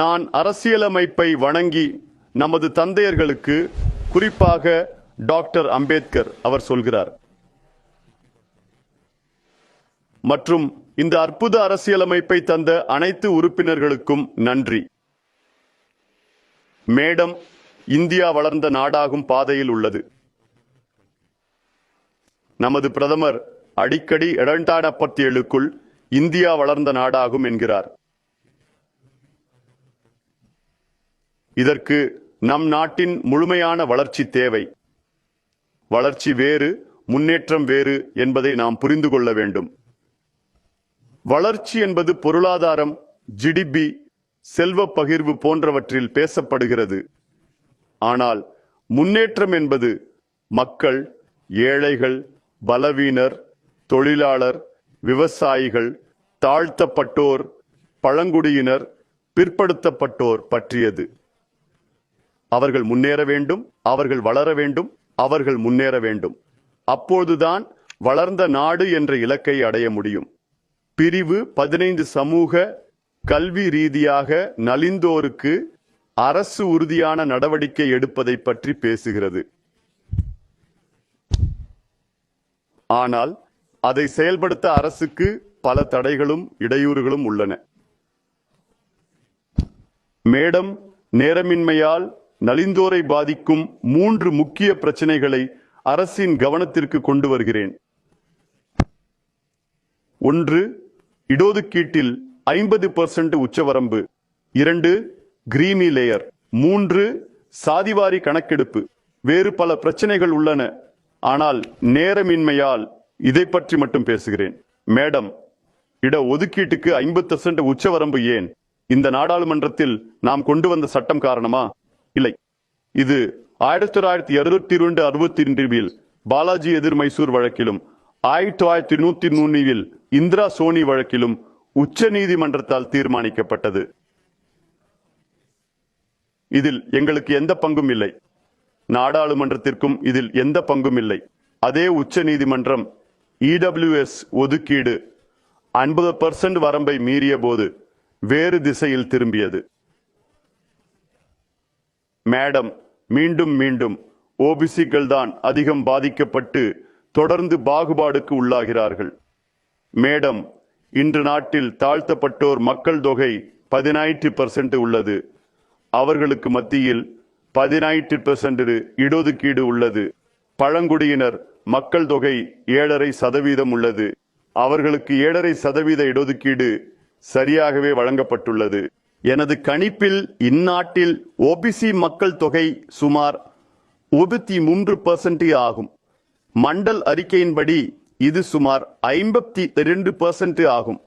நான் அரசியலமைப்பை வணங்கி நமது தந்தையர்களுக்கு குறிப்பாக டாக்டர் அம்பேத்கர் அவர் சொல்கிறார். மற்றும் இந்த அற்புத அரசியலமைப்பை தந்த அனைத்து உறுப்பினர்களுக்கும் நன்றி. மேடம் இந்தியா வளர்ந்த நாடாகும் பாதையில் உள்ளது. நமது பிரதமர் அடிக்கடி இரண்டாயிரத்தி ஏழுக்குள் இந்தியா வளர்ந்த நாடாகும் என்கிறார். இதற்கு நம் நாட்டின் முழுமையான வளர்ச்சி தேவை. வளர்ச்சி வேறு முன்னேற்றம் வேறு என்பதை நாம் புரிந்து கொள்ள வேண்டும். வளர்ச்சி என்பது பொருளாதாரம் ஜிடிபி செல்வ பகிர்வு போன்றவற்றில் பேசப்படுகிறது. ஆனால் முன்னேற்றம் என்பது மக்கள் ஏழைகள் பலவீனர் தொழிலாளர் விவசாயிகள் தாழ்த்தப்பட்டோர் பழங்குடியினர் பிற்படுத்தப்பட்டோர் பற்றியது. அவர்கள் முன்னேற வேண்டும் அவர்கள் வளர வேண்டும் அவர்கள் முன்னேற வேண்டும். அப்போதுதான் வளர்ந்த நாடு என்ற இலக்கை அடைய முடியும். பிரிவு பதினைந்து சமூக கல்வி ரீதியாக நலிந்தோருக்கு அரசு உறுதியான நடவடிக்கை எடுப்பதை பற்றி பேசுகிறது. ஆனால் அதை செயல்படுத்த அரசுக்கு பல தடைகளும் இடையூறுகளும் உள்ளன. மேடம் நேரமின்மையால் நலிந்தோரை பாதிக்கும் மூன்று முக்கிய பிரச்சனைகளை அரசின் கவனத்திற்கு கொண்டு வருகிறேன். ஒன்று இடஒதுக்கீட்டில் ஐம்பது பர்சன்ட் உச்சவரம்பு. இரண்டு கிரீமி லேயர். மூன்று சாதிவாரி கணக்கெடுப்பு. வேறு பல பிரச்சனைகள் உள்ளன. ஆனால் நேரமின்மையால் இதை பற்றி மட்டும் பேசுகிறேன். மேடம் இட ஒதுக்கீட்டுக்கு ஐம்பது பர்சன்ட் உச்சவரம்பு ஏன்? இந்த நாடாளுமன்றத்தில் நாம் கொண்டு வந்த சட்டம் காரணமா? இல்லை. இது ஆயிரத்தி தொள்ளாயிரத்தி அறுபத்தி இரண்டு அறுபத்தி ரெண்டில் பாலாஜி எதிர் மைசூர் வழக்கிலும் ஆயிரத்தி தொள்ளாயிரத்தி நூத்தி மூணில் இந்திரா சோனி வழக்கிலும் உச்ச நீதிமன்றத்தால் தீர்மானிக்கப்பட்டது. இதில் எங்களுக்கு எந்த பங்கும் இல்லை. நாடாளுமன்றத்திற்கும் இதில் எந்த பங்கும் இல்லை. அதே உச்ச நீதிமன்றம் இடபிள்யூஎஸ் ஒதுக்கீடு ஐம்பது பர்சன்ட் வரம்பை மீறிய போது வேறு திசையில் திரும்பியது. மேடம் மீண்டும் மீண்டும். ஓபிசிக்கள் தான் அதிகம் பாதிக்கப்பட்டு தொடர்ந்து பாகுபாடுக்கு உள்ளாகிறார்கள். மேடம் இன்று நாட்டில் தாழ்த்தப்பட்டோர் மக்கள் தொகை பதினாயிற்று பர்சன்ட் உள்ளது. அவர்களுக்கு மத்தியில் பதினாயிற்று பர்சன்ட் இடஒதுக்கீடு உள்ளது. பழங்குடியினர் மக்கள் தொகை ஏழரை சதவீதம் உள்ளது. அவர்களுக்கு ஏழரை சதவீத இடஒதுக்கீடு சரியாகவே வழங்கப்பட்டுள்ளது. எனது கணிப்பில் இந்நாட்டில் ஓபிசி மக்கள் தொகை சுமார் முப்பத்தி மூன்று பர்சன்ட் ஆகும். மண்டல் அறிக்கையின்படி இது சுமார் ஐம்பத்தி இரண்டு பர்சன்ட் ஆகும்.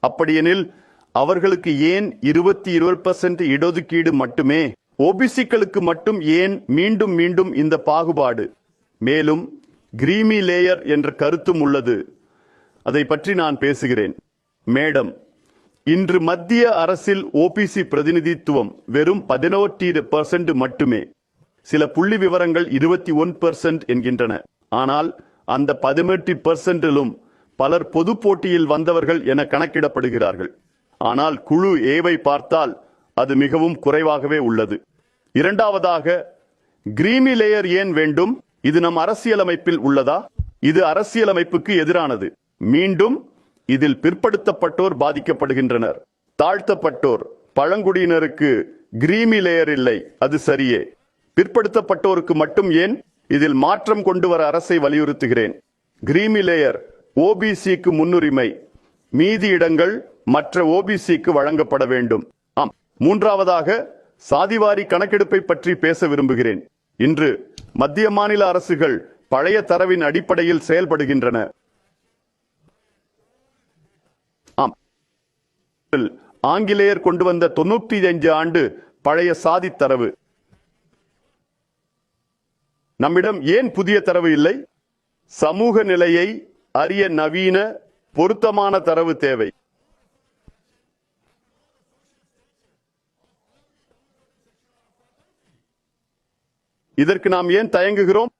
அப்படியெனில் அவர்களுக்கு ஏன் இருபத்தி இருபது பர்சன்ட் இடஒதுக்கீடு மட்டுமே? ஓபிசிக்களுக்கு மட்டும் ஏன் மீண்டும் மீண்டும் இந்த பாகுபாடு? மேலும் கிரீமி லேயர் என்ற கருத்தும் உள்ளது. அதை பற்றி நான் பேசுகிறேன். மேடம் இன்று மத்திய அரசில் ஓபிசி பிரதிநிதித்துவம் வெறும் பதினோட்டி பர்சன்ட் மட்டுமே. சில புள்ளி விவரங்கள் இருபத்தி ஒன் பர்சன்ட் என்கின்றன. ஆனால் அந்த பதினெட்டு பர்சன்டிலும் பலர் பொது போட்டியில் வந்தவர்கள் என கணக்கிடப்படுகிறார்கள். ஆனால் குழு ஏவை பார்த்தால் அது மிகவும் குறைவாகவே உள்ளது. இரண்டாவதாக கிரீமி லேயர் ஏன் வேண்டும்? இது நம் அரசியலமைப்பில் உள்ளதா? இது அரசியலமைப்புக்கு எதிரானது. மீண்டும் இதில் பிற்படுத்தப்பட்டோர் பாதிக்கப்படுகின்றனர். தாழ்த்தப்பட்டோர் பழங்குடியினருக்கு கிரீமி லேயர் இல்லை அது சரியே. பிற்படுத்தப்பட்டோருக்கு மட்டும் ஏன்? இதில் மாற்றம் கொண்டு வர அரசை வலியுறுத்துகிறேன். கிரீமி லேயர் ஓபிசிக்கு முன்னுரிமை. மீதி இடங்கள் மற்ற ஓபிசிக்கு வழங்கப்பட வேண்டும். ஆம் மூன்றாவதாக சாதிவாரி கணக்கெடுப்பை பற்றி பேச விரும்புகிறேன். இன்று மத்திய மாநில அரசுகள் பழைய தரவின் அடிப்படையில் செயல்படுகின்றன. ஆங்கிலேயர் கொண்டு வந்த தொண்ணூத்தி அஞ்சு ஆண்டு பழைய சாதி தரவு. நம்மிடம் ஏன் புதிய தரவு இல்லை? சமூக நிலையை அறிய நவீன பொருத்தமான தரவு தேவை. இதற்கு நாம் ஏன் தயங்குகிறோம்?